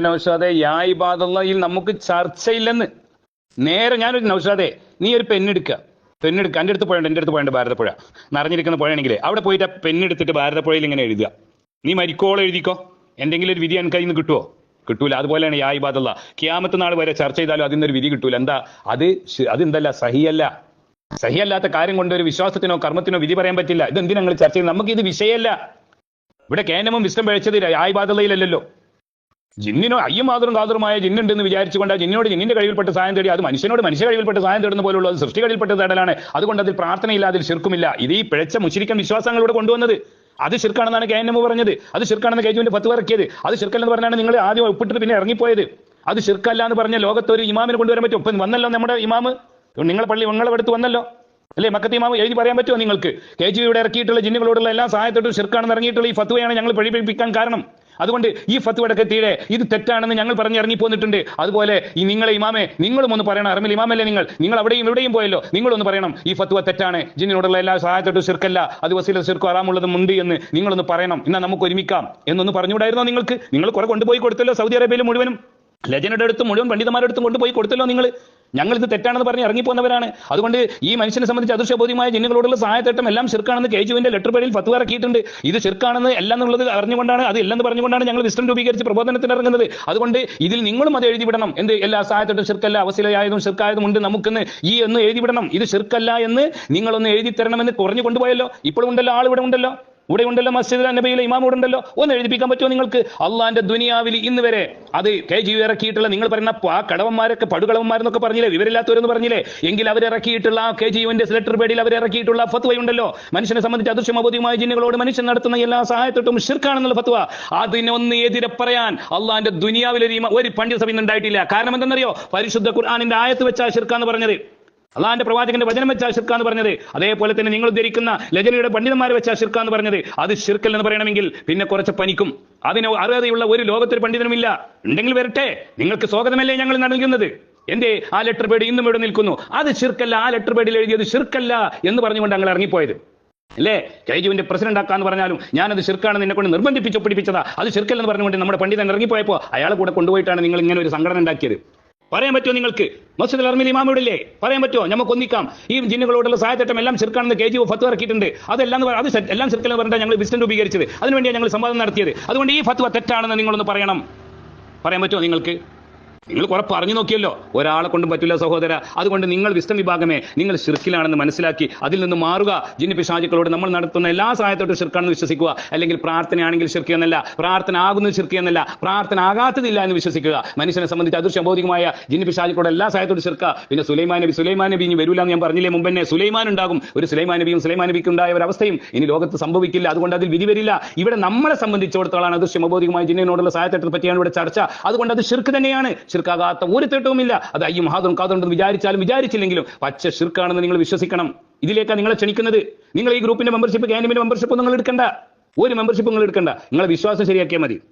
നൗഷാദെ യാ ഇബാദുള്ളയിൽ നമുക്ക് ചർച്ചയില്ലെന്ന്. നേരെ ഞാനൊരു നൗഷാദെ നീ ഒരു പെണ്ണെടുക്കുക. പെണ്ണെടുക്കുക എന്റെ അടുത്ത് പോയുണ്ട് എന്റെ അടുത്ത് പോയുണ്ട് ഭാരതപ്പുഴ. നിറഞ്ഞിരിക്കുന്ന പുഴയാണെങ്കിൽ അവിടെ പോയിട്ട് ആ പെണ്ണെടുത്തിട്ട് ഭാരതപ്പുഴയിൽ ഇങ്ങനെ എഴുതുക. നീ മരിക്കോളം എഴുതിക്കോ? എന്തെങ്കിലും ഒരു വിധി എനിക്ക് അതിൽ നിന്ന് കിട്ടുമോ കിട്ടൂല. അതുപോലെയാണ് യാ ഇബാദുള്ള ക്യാമത്ത് നാൾ വരെ ചർച്ച ചെയ്താലും അതിൽ നിന്നൊരു വിധി കിട്ടൂല. എന്താ? അത് അതെന്തല്ല സഹിയല്ല. സഹിയല്ലാത്ത കാര്യം കൊണ്ട് ഒരു വിശ്വാസത്തിനോ കർമ്മത്തിനോ വിധി പറയാൻ പറ്റില്ല. ഇത് എന്തിനാ ഞങ്ങൾ ചർച്ച ചെയ്യുന്നത്? നമുക്ക് ഇത് വിഷയമല്ല ഇവിടെ കേനമും വിസ്റ്റം പഴച്ചത് യായ്ബാധതയിലല്ലോ ജിന്നിനോ അയ്യം മാതൃം കാതൃമായ ജിന്നുണ്ടെന്ന് വിചാരിച്ചുകൊണ്ട് ജിന്നിനോട് ജിന്നിന്റെ കഴിവിൽപ്പെട്ട സഹായം തേടി അത് മനുഷ്യനോട് മനുഷ്യ കഴിവിൽപ്പെട്ട സഹായം തേടുന്ന പോലുള്ള സൃഷ്ടി കഴിവിൽപ്പെട്ട തേടലാണ്. അതുകൊണ്ട് അതിൽ പ്രാർത്ഥനയില്ല അതിൽ ശിർക്കുമില്ല. ഇത് ഈ പിഴച്ച മുശിരിക്കൻ വിശ്വാസങ്ങളോട് കൊണ്ടുവന്നത്. അത് ശിർക്കാണെന്നാണ് കെ എൻ എം പറഞ്ഞത്. അത് ശിർക്കാണെന്ന് കെജുവിന്റെ പത്ത് ഇറക്കിയത്. അത് ശിർക്കല്ലെന്ന് പറഞ്ഞാണ് നിങ്ങൾ ആദ്യം ഒപ്പിട്ടിട്ട് പിന്നെ ഇറങ്ങിപ്പോയത്. അത് ശിർക്കല്ല എന്ന് പറഞ്ഞ ലോകത്ത് ഒരു ഇമാമിനെ കൊണ്ടുവരാൻ പറ്റും. ഇപ്പം വന്നല്ലോ നമ്മുടെ ഇമാമ്? നിങ്ങളെ പള്ളി നിങ്ങളെ അടുത്ത് വന്നല്ലോ? അല്ലേ മക്കത്തി ഇമാമ് എഴുതി പറയാൻ പറ്റുമോ നിങ്ങൾക്ക്? കെ ജി ഇവിടെ ഇറക്കിയിട്ടുള്ള ജിന്നുകളോടുള്ള എല്ലാ സഹായത്തോട്ടും ശിർക്കാണെന്ന് ഇറങ്ങിയിട്ടുള്ള ഈ ഫത്വയാണ് ഞങ്ങൾ പഴിപ്പിക്കാൻ കാരണം. അതുകൊണ്ട് ഈ ഫത്വയുടെ തീരെ ഇത് തെറ്റാണെന്ന് ഞങ്ങൾ പറഞ്ഞ് ഇറങ്ങിപ്പോന്നിട്ടുണ്ട്. അതുപോലെ ഈ നിങ്ങളെ ഇമാമെ നിങ്ങളും ഒന്ന് പറയണം. അറമിൽ ഇമാമല്ലേ നിങ്ങൾ? നിങ്ങൾ അവിടെയും ഇവിടെയും പോയല്ലോ. നിങ്ങളൊന്ന് പറയണം. ഈ ഫത്വ തെറ്റാണ്. ജിന്നിനോടുള്ള എല്ലാ സഹായത്തോട്ടും ശിർക്കല്ല. അത് വസീല ശിർക്കും അറാമുള്ളതും ഉണ്ട് എന്ന് നിങ്ങളൊന്ന് പറയണം. എന്നാൽ നമുക്ക് ഒരുമിക്കാം. എന്നൊന്ന് പറഞ്ഞുകൂടായിരുന്നോ നിങ്ങൾക്ക്? നിങ്ങൾ കുറെ കൊണ്ടുപോയി കൊടുത്തല്ലോ സൗദി അറേബ്യയിൽ മുഴുവനും. ലജനയുടെ അടുത്തും മുഴുവൻ പണ്ഡിതന്മാരുടെ അടുത്തും കൊണ്ടുപോയി കൊടുത്തല്ലോ നിങ്ങൾ. ഞങ്ങൾ ഇത് തെറ്റാണെന്ന് പറഞ്ഞ് ഇറങ്ങിപ്പോന്നവരാണ്. അതുകൊണ്ട് ഈ മനുഷ്യനെ സംബന്ധിച്ച് അദൃശ്യബോധ്യമായ ജിന്നുകളോടുള്ള സഹായത്തേട്ടം എല്ലാം ശിർക്കാണെന്ന് കേജുവിന്റെ ലെറ്റർ പേരിൽ ഫത്വ ഇറക്കിയിട്ടുണ്ട്. ഇത് ശിർക്കാണെന്ന് എല്ലാം എന്നുള്ളത് അറിഞ്ഞുകൊണ്ടാണ് അത് ഇല്ലെന്ന് പറഞ്ഞുകൊണ്ടാണ് ഞങ്ങൾ വിസ്റ്റം രൂപീകരിച്ച് പ്രബോധനത്തിന് ഇറങ്ങുന്നത്. അതുകൊണ്ട് ഇതിൽ നിങ്ങളും അത് എഴുതി വിടണം എന്ത് എല്ലാ സഹായത്തോട്ടും ശിർക്കല്ല അവസിലയായതും ശിർക്കായതും ഉണ്ട് നമുക്കെന്ന്. ഈ എന്ന് എഴുതി വിടണം. ഇത് ശിർക്കല്ല എന്ന് നിങ്ങളൊന്ന് എഴുതി തരണമെന്ന് കുറഞ്ഞു കൊണ്ടുപോയല്ലോ. ഇപ്പോഴും ഉണ്ടല്ലോ ആൾ ഇവിടെ ഉണ്ടല്ലോ. ഇവിടെ ഉണ്ടല്ലോ മസ്ജിദ് നബിയിലെ ഇമാം ഇവിടെ ഉണ്ടല്ലോ. ഒന്ന് എഴുതിപ്പിക്കാൻ പറ്റുമോ നിങ്ങൾക്ക്? അള്ളാന്റെ ദുനിയാവിൽ ഇന്ന് വരെ അത് കെ ജി ഇറക്കിയിട്ടുള്ള നിങ്ങൾ പറയുന്ന ആ കടവന്മാരൊക്കെ പടുകളവന്മാരെന്നൊക്കെ പറഞ്ഞില്ലേ? വിവരമില്ലാത്തവരെന്ന് പറഞ്ഞില്ലേ? എങ്കിൽ അവരിറക്കിയിട്ടുള്ള ആ കെ ജിയുവിന്റെ ലെറ്റർ പേഡിൽ അവരിറക്കിയിട്ടുള്ള ഫത്വയുണ്ടല്ലോ മനുഷ്യനെ സംബന്ധിച്ച് അദൃശ്യമബോധ്യമായ ജിന്നുകളോട് മനുഷ്യൻ നടത്തുന്ന എല്ലാ സഹായത്തോട്ടും ഷിർക്കാണെന്നുള്ള ഫത്വ. അതിനൊന്ന് എതിരെ പറയാൻ അള്ളാന്റെ ദുനിയാവിൽ ഒരു പണ്ഡിത സഭ ഇന്ന് ഉണ്ടായിട്ടില്ല. കാരണം എന്തെന്നറിയോ? പരിശുദ്ധ ഖുർആാനിന്റെ ആയത്ത് വെച്ചാ ഷിർക്കാന്ന് പറഞ്ഞത്. അള്ളാന്റെ പ്രവാചകന്റെ വചനം വെച്ചാ ഷിർക്കാന്ന് പറഞ്ഞത്. അതേപോലെ തന്നെ നിങ്ങൾ ഉദ്ധരിക്കുന്ന ലജനയുടെ പണ്ഡിതന്മാരെ വെച്ചാ ഷിർക്കാന്ന് പറഞ്ഞത്. അത് ഷിർക്കൽ എന്ന് പറയണമെങ്കിൽ പിന്നെ കുറച്ച് പനിക്കും. അതിന് അർഹതയുള്ള ഒരു ലോകത്തൊരു പണ്ഡിതനുമില്ല. ഉണ്ടെങ്കിൽ വരട്ടെ. നിങ്ങൾക്ക് സ്വാഗതമല്ലേ ഞങ്ങൾ നൽകുന്നത് എന്റെ ആ ലെറ്റർ പേടി ഇന്നും ഇവിടെ നിൽക്കുന്നു. അത് ശിർക്കല്ല ആ ലെറ്റർ പേഡിൽ എഴുതിയത് ശിർക്കല്ല എന്ന് പറഞ്ഞുകൊണ്ട് ഞങ്ങൾ ഇറങ്ങിപ്പോയത്. അല്ലേ? കൈജുവിന്റെ പ്രസിഡന്റ് ആക്കാന്ന് പറഞ്ഞാലും ഞാനത് ശിർക്കാണെന്ന് എന്നെ കൊണ്ട് നിർബന്ധിപ്പിച്ചു പിടിപ്പിച്ചതാ അത് ശിർക്കല്ലെന്ന് പറഞ്ഞുകൊണ്ട് നമ്മുടെ പണ്ഡിതൻ ഇറങ്ങിപ്പോയപ്പോൾ അയാളെ കൂടെ കൊണ്ടുപോയിട്ടാണ് നിങ്ങൾ ഇങ്ങനെ ഒരു സംഘടന ഉണ്ടാക്കിയത്. പറയാൻ പറ്റുമോ നിങ്ങൾക്ക്? മസ്ജിദ് അർമിൽ ഇമാം ഇവിടെ പറയാൻ പറ്റുമോ? നമുക്ക് ഒന്നിക്കാം. ഈ ജിന്നുകളോടുള്ള സഹായത്തട്ടം എല്ലാം ചെറുക്കാണെന്ന് കെ ജി ഒ ഫത്വ ഇറക്കിയിട്ടുണ്ട്. അതെല്ലാം അത് എല്ലാം ചെറുക്കലെന്ന് പറഞ്ഞാൽ ഞങ്ങൾ ബിസിനസ് രൂപീകരിച്ചത്. അതിനുവേണ്ടിയാണ് ഞങ്ങൾ സംവാദം നടത്തിയത്. അതുകൊണ്ട് ഈ ഫത്വ തെറ്റാണെന്ന് നിങ്ങളൊന്ന് പറയണം. പറയാൻ പറ്റുമോ നിങ്ങൾക്ക്? നിങ്ങൾ കുറെ പറഞ്ഞു നോക്കിയല്ലോ. ഒരാളെ കൊണ്ടും പറ്റില്ല സഹോദര. അതുകൊണ്ട് നിങ്ങൾ വിസ്തം വിഭാഗമേ നിങ്ങൾ ശിർക്കിലാണെന്ന് മനസ്സിലാക്കി അതിൽ നിന്ന് മാറുക. ജിന്നി പിശാചുക്കളോട് നമ്മൾ നടത്തുന്ന എല്ലാ സഹായത്തോട്ടും ശിർക്കാണെന്ന് വിശ്വസിക്കുക. അല്ലെങ്കിൽ പ്രാർത്ഥനയാണെങ്കിൽ ശിർക്ക് എന്നല്ല പ്രാർത്ഥന ആകുന്നത് ശിർക്ക് എന്നല്ല പ്രാർത്ഥന ആകാത്തതില്ല എന്ന് വിശ്വസിക്കുക. മനുഷ്യനെ സംബന്ധിച്ച് അദൃശ്യം ഭൗതികമായ ജിന്നി പിശാചുക്കളോട് എല്ലാ സഹായത്തോടും ശിർക്ക. പിന്നെ സുലൈമാൻ നബി സുലൈമാൻ നബി ഇനി വരൂല എന്ന് ഞാൻ പറഞ്ഞില്ലേ മുമ്പ് തന്നെ സുലൈമാൻ ഉണ്ടാകും. ഒരു സുലൈമാൻ നബിയും സുലൈമാൻ നബിക്ക് ഉണ്ടായ ഒരു അവസ്ഥയും ഇനി ലോകത്ത് സംഭവിക്കില്ല. അതുകൊണ്ട് അതിൽ വിധി വരില്ല. ഇവിടെ നമ്മളെ സംബന്ധിച്ചിടത്തോളം അദൃശ്യ ഭൗതികമായ ജിന്നിനോടുള്ള സഹായത്തെ പറ്റിയാണ് ഇവിടെ ചർച്ച. അതുകൊണ്ട് അത് ശിർക്ക് തന്നെയാണ്. ഷിർക്കാകാത്ത ഒരു തേട്ടവുമില്ല. അത് അയ്യും ഹാദും കാതുണ്ടെന്ന് വിചാരിച്ചാലും വിചാരിച്ചില്ലെങ്കിലും പച്ച ഷിർക്കാണെന്ന് നിങ്ങൾ വിശ്വസിക്കണം. ഇതിലേക്കാണ് നിങ്ങളെ ക്ഷണിക്കുന്നത്. നിങ്ങൾ ഈ ഗ്രൂപ്പിന്റെ മെമ്പർഷിപ്പ് ക്യാൻഡിന്റെ മെമ്പർഷിപ്പ് നിങ്ങൾ എടുക്കണ്ട. ഒരു മെമ്പർഷിപ്പ് നിങ്ങൾ എടുക്കണ്ട. നിങ്ങളെ വിശ്വാസം ശരിയാക്കിയാൽ മതി.